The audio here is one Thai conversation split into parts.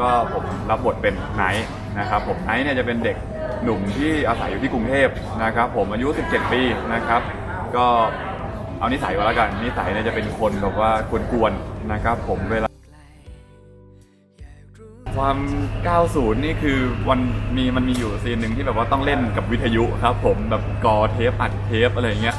ก็ผมรับบทเป็นไนท์นะครับผมไนท์เนี่ยจะเป็นเด็กหนุ่มที่อาศัยอยู่ที่กรุงเทพนะครับผมอายุ 17 ปีนะครับ ก็เอานิสัยก่อนแล้วกันนิสัยเนี่ยจะเป็นคนแบบว่ากวนๆนะครับ ผมเวลา ความ 90 นี่คือวันมีมันมีอยู่ซีนหนึ่งที่แบบว่าต้องเล่นกับวิทยุครับ ผมแบบกอเทปอัดเทปอะไรเงี้ย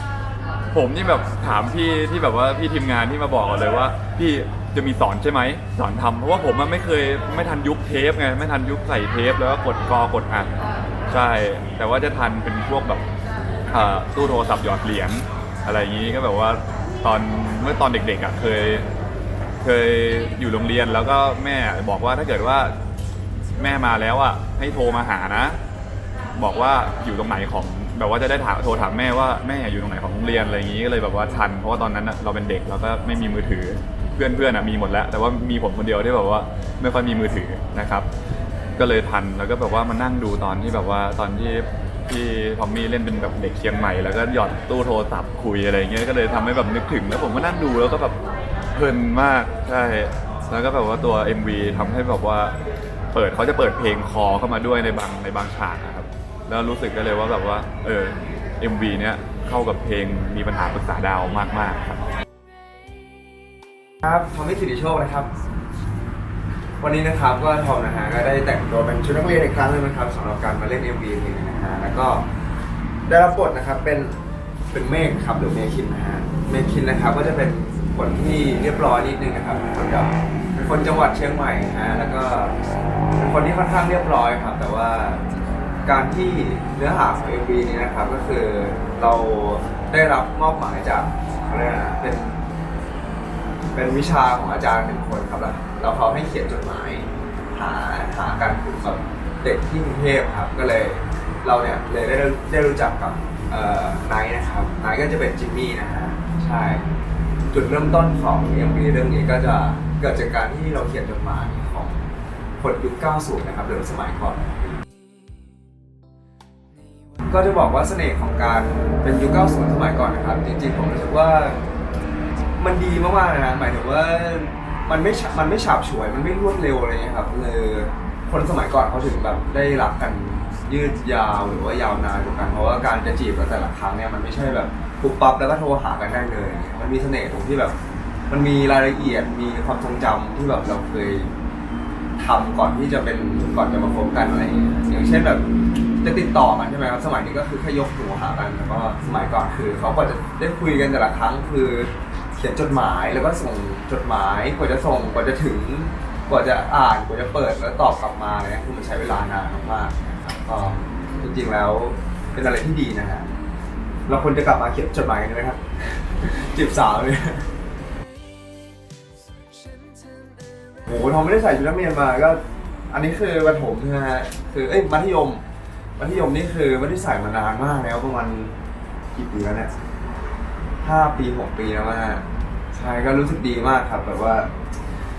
ผมนี่แบบถามพี่ที่แบบว่าพี่ทีมงานที่มาบอกเลยว่า พี่ จะมีสอนใช่ไหมสอนทำเพราะว่าผมมันไม่เคยไม่ทันยุคเทปไงไม่ทันยุคใส่เทปแล้วก็กดกอกดอัดใช่ แต่ว่าจะทันเป็นพวกแบบอ่าตู้โทรศัพท์หยอดเหรียญอะไรอย่างนี้ก็แบบว่าตอนเมื่อตอนเด็กๆอะเคย เคยอยู่โรงเรียนแล้วก็แม่บอกว่าถ้าเกิดว่าแม่มาแล้วอะให้โทรมาหานะ บอกว่าอยู่ตรงไหนของแบบว่าจะได้ถามโทรถามแม่ว่าแม่อยู่ตรงไหนของโรงเรียนอะไรอย่างนี้ก็เลยแบบว่าทันเพราะว่าตอนนั้นน่ะเราเป็นเด็กเราก็ไม่มีมือถือ พื่อนเพื่อนๆอะมีหมดแล้ว แต่ว่ามีผมคนเดียวที่แบบว่าไม่ค่อยมีมือถือนะครับ ก็เลยทันแล้วก็แบบว่ามานั่งดูตอนที่แบบว่าตอนที่ที่ทอมมี่เล่นเป็นแบบเด็กเชียงใหม่แล้วก็หยอดตู้โทรศัพท์คุยอะไรเงี้ยก็เลยทำให้แบบนึกถึงแล้วผมก็นั่งดูแล้วก็แบบเพลินมากใช่แล้วก็แบบว่าตัว MV ทำให้แบบว่าเปิดเขาจะเปิดเพลงคอเข้ามาด้วยในบางในบางฉากนะครับ แล้วรู้สึกได้เลยว่าแบบว่าเออ MV เนี้ยเข้ากับเพลงมีปัญหาปรึกษาดาวมากๆครับ ครับทอมมี่สิริโชคนะครับ วันนี้นะครับก็ทอมนะฮะก็ได้แต่งตัวเป็นชุดนักเรียนอีกครั้งหนึงนะครับสำหรับการมาเล่น MV เพลงนี้นะฮะแล้วก็ได้รับบทนะครับเป็นเป็นเมฆครับหรือเมคินนะฮะเมคินนะครับก็จะเป็นคนที่เรียบร้อยนิดนึงนะครับเป็นคนแบบเป็นคนจังหวัดเชียงใหม่นะฮะแล้วก็เป็นคนที่ค่อนข้างเรียบร้อยครับ แต่ว่าการที่เนื้อหาของ MV นี้นะครับก็คือเราได้รับมอบหมายจากเขาเรียกอะไรนะเป็น เป็นวิชาของอาจารย์หนึ่งคนครับแล้วแล้วเขาให้เขียนจดหมาย หาหาการกลุ่มกับเด็กที่กรุงเทพครับ ก็เลยเราเนี่ยเลยได้ได้รู้จักกับไนท์นะครับไนท์ก็จะเป็นจิมมี่นะฮะใช่จุดเริ่มต้นของ MV เรื่องนี้ก็จะเกิดจากการที่เราเขียนจดหมายของคนยุค 90 นะครับหรือสมัยก่อน ก็จะบอกว่าเสน่ห์ของการเป็นยุค 90 สมัยก่อนนะครับ จริงๆ ผมรู้สึกว่า มันดีมากๆเลยนะหมายถึงว่ามันไม่ฉมันไม่ฉาบฉวยมันไม่รวดเร็วอะไรเงี้ยครับเลยคนสมัยก่อนเขาถึงแบบได้รักกันยืดยาวหรือว่ายาวนานกว่ากัน เพราะว่าการจะจีบกันแต่ละครั้งเนี่ยมันไม่ใช่แบบปุ๊บปั๊บแล้วก็โทรหากันได้เลยมันมีเสน่ห์ตรงที่แบบ มันมีรายละเอียดมีความทรงจำที่แบบเราเคยทำก่อนที่จะเป็นก่อนจะมาคบกันอะไรอย่างเงี้ยอย่างเช่นแบบจะติดต่อกันใช่ไหมครับสมัยนี้ก็คือแค่ยกหูหากันแล้วก็สมัยก่อนคือเขาก็จะได้คุยกันแต่ละครั้งคือ เขียนจดหมายแล้วก็ส่งจดหมายกว่าจะส่งกว่าจะถึง กว่าจะอ่านกว่าจะเปิดแล้วตอบกลับมาเนี่ยคือมันใช้เวลานานมากๆนะครับก็จริงๆแล้วเป็นอะไรที่ดีนะฮะเราควรจะกลับมาเขียนจดหมายกันไหมครับจีบสาวเนี่ยโอ้โหทอมไม่ได้ใส่ชุดนักเรียนมาก็ อันนี้คือประถมนะฮะคือเอ้ยมัธยม มัธยมนี่คือไม่ได้ใส่มานานมากแล้วประมาณกี่ปีแล้วเนี่ย ห้าปีหกปีแล้วนะฮะใช่ก็รู้สึกดีมากครับแบบว่า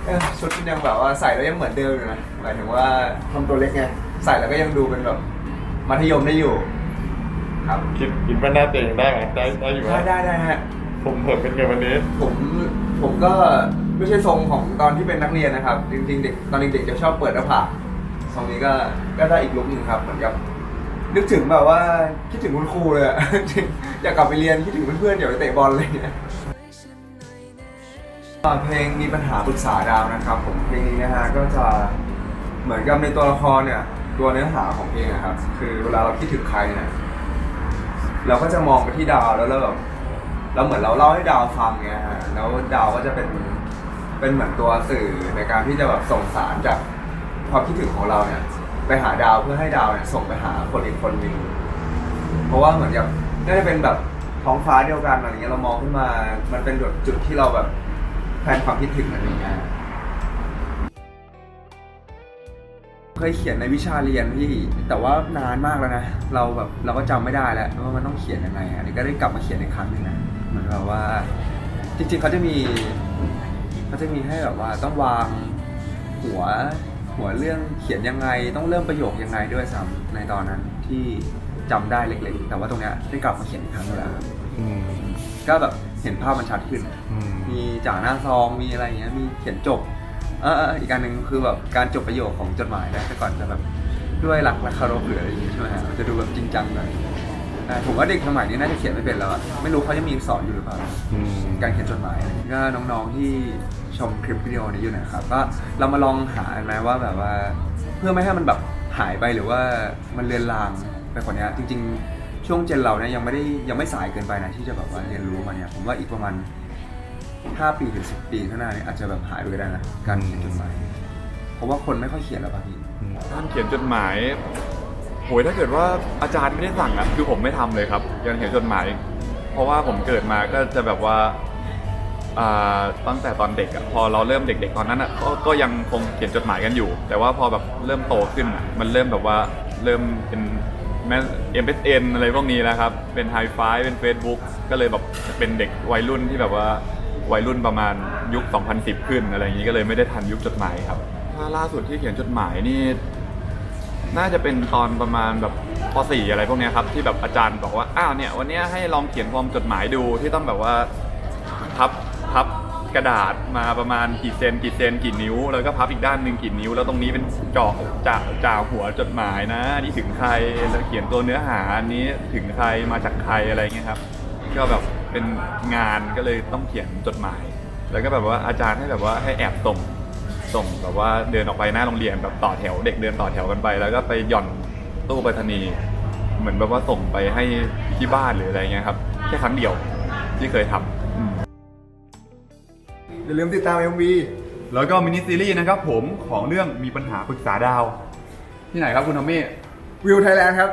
เอ้อชุดที่ยังแบบว่าใส่แล้วยังเหมือนเดิมอยู่นะหมายถึงว่าทำตัวเล็กไง ใส่แล้วก็ยังดูเป็นแบบมัธยมได้อยู่ ครับคิดคิดว่าหน้าตัวเองได้ไหมได้ได้อยู่ไหมได้ได้ได้ฮะ ผมเผิ่เป็นไงวันนี้ ผมผมก็ไม่ใช่ทรงของตอนที่เป็นนักเรียนนะครับ จริงๆเด็กตอนเด็กๆจะชอบเปิดหน้าผากทรงนี้ก็ก็ได้อีกลุคหนึ่งครับเหมือนกับ นึกถึงแบบว่าคิดถึงคุณครูเลยอะ อยากกลับไปเรียนคิดถึงเพื่อนๆอยากไปเตะบอลอะไรเงี้ยเพลงมีปัญหาปรึกษาดาวนะครับ ผมเพลงนี้นะฮะก็จะเหมือนกับในตัวละครเนี่ยตัวเนื้อหาของเพลงนะครับคือเวลาเราคิดถึงใครเนี่ยเราก็จะมองไปที่ดาวแล้วเราแบบเราเหมือนเราเล่าให้ดาวฟังเงี้ยฮะแล้วดาวก็จะเป็นเป็นเหมือนตัวสื่อในการที่จะแบบส่งสารจากความคิดถึงของเราเนี่ย ไปหาดาวเพื่อให้ดาวเนี่ยส่งไปหาคนอีกคนหนึ่งเพราะว่าเหมือนกับน่าจะเป็นแบบท้องฟ้าเดียวกันอะไรเงี้ยเรามองขึ้นมา มันเป็นจุดจุดที่เราแบบแทนความคิดถึงอะไรเงี้ยเคยเขียนในวิชาเรียนพี่แต่ว่านานมากแล้วนะ เราแบบเราก็จำไม่ได้แล้วว่ามันต้องเขียนยังไงอันนี้ก็ได้กลับมาเขียนอีกครั้งหนึ่งนะเหมือนแบบว่า จริงๆเขาจะมีเขาจะมีให้แบบว่าต้องวางหัว หัวเรื่องเขียนยังไงต้องเริ่มประโยคยังไงด้วยซ้ำในตอนนั้นที่จำได้เล็กๆ แต่ว่าตรงเนี้ยได้กลับมาเขียนอีกครั้งแล้วครับอืมก็แบบเห็นภาพมันชัดขึ้น อืมมีจ่าหน้าซองมีอะไรอย่างเงี้ยมีเขียนจบเออเอออีกการหนึ่งคือแบบการจบประโยคของจดหมายนะแต่ก่อนจะแบบด้วยหลักและเคารพหรืออะไรอย่างงี้ใช่ไหมฮะมันจะดูแบบจริงจังหน่อยใช่ผมว่าเด็กสมัยนี้น่าจะเขียนไม่เป็นแล้วอะไม่รู้เขาจะมีสอนอยู่หรือเปล่าการเขียนจดหมายก็น้องๆที่ ชมคลิปวิดีโอนี้อยู่นะครับก็เรามาลองหากันไหมว่าแบบว่าเพื่อไม่ให้มันแบบหายไปหรือว่ามันเลือนลางไปกว่านี้จริง ๆ ช่วงเจนเราเนี่ยยังไม่ได้ยังไม่สายเกินไปนะที่จะแบบว่าเรียนรู้มาเนี่ยผมว่าอีกประมาณ5ปีถึง10 ปีข้างหน้าเนี่ยอาจจะแบบหายไปก็ได้นะการเขียนจดหมายเพราะว่าคนไม่ค่อยเขียนแล้วป่ะพี่การเขียนจดหมายโหยถ้าเกิดว่าอาจารย์ไม่ได้สั่งอะคือผมไม่ทำเลยครับการเขียนจดหมาย เพราะว่าผมเกิดมาก็จะแบบว่า ตั้งแต่ตอนเด็กอะพอเราเริ่มเด็ก ๆ ตอนนั้นอะก็ก็ยังคงเขียนจดหมายกันอยู่ แต่ว่าพอแบบเริ่มโตขึ้นอะมันเริ่มแบบว่าเริ่มเป็นแม่ MSN อะไรพวกนี้แล้วครับเป็นไฮไฟเป็น Facebook ก็เลยแบบเป็นเด็กวัยรุ่นที่แบบว่าวัยรุ่นประมาณยุค 2010 ขึ้นอะไรอย่างนี้ก็เลยไม่ได้ทันยุคจดหมายครับ ถ้าล่าสุดที่เขียนจดหมายนี่น่าจะเป็นตอนประมาณแบบป .4 อะไรพวกนี้ครับที่แบบอาจารย์บอกว่าอ้าวเนี่ยวันเนี้ยให้ลองเขียนฟอร์มจดหมายดูที่ต้องแบบว่าพับ พับกระดาษมาประมาณกี่เซนกี่เซนกี่นิ้ว แล้วก็พับอีกด้านหนึ่งกี่นิ้ว แล้วตรงนี้เป็นเจาะจ่าจ่าหัวจดหมายนะนี่ถึงใครแล้วเขียนตัวเนื้อหาอันนี้ถึงใครมาจากใครอะไรเงี้ยครับ ก็แบบเป็นงานก็เลยต้องเขียนจดหมาย แล้วก็แบบว่าอาจารย์ให้แบบว่าให้แอบส่งส่งแบบว่าเดินออกไปหน้าโรงเรียนแบบต่อแถวเด็กเดินต่อแถวกันไป แล้วก็ไปหย่อนตู้ไปรษณีย์เหมือนแบบว่าส่งไปให้ที่บ้านหรืออะไรเงี้ยครับแค่ครั้งเดียวที่เคยทำอืม อย่าลืมติดตาม MV แล้วก็มินิซีรีส์นะครับผมของเรื่องมีปัญหาปรึกษาดาว ที่ไหนครับคุณทอมมี่วิวไทยแลนด์ครับ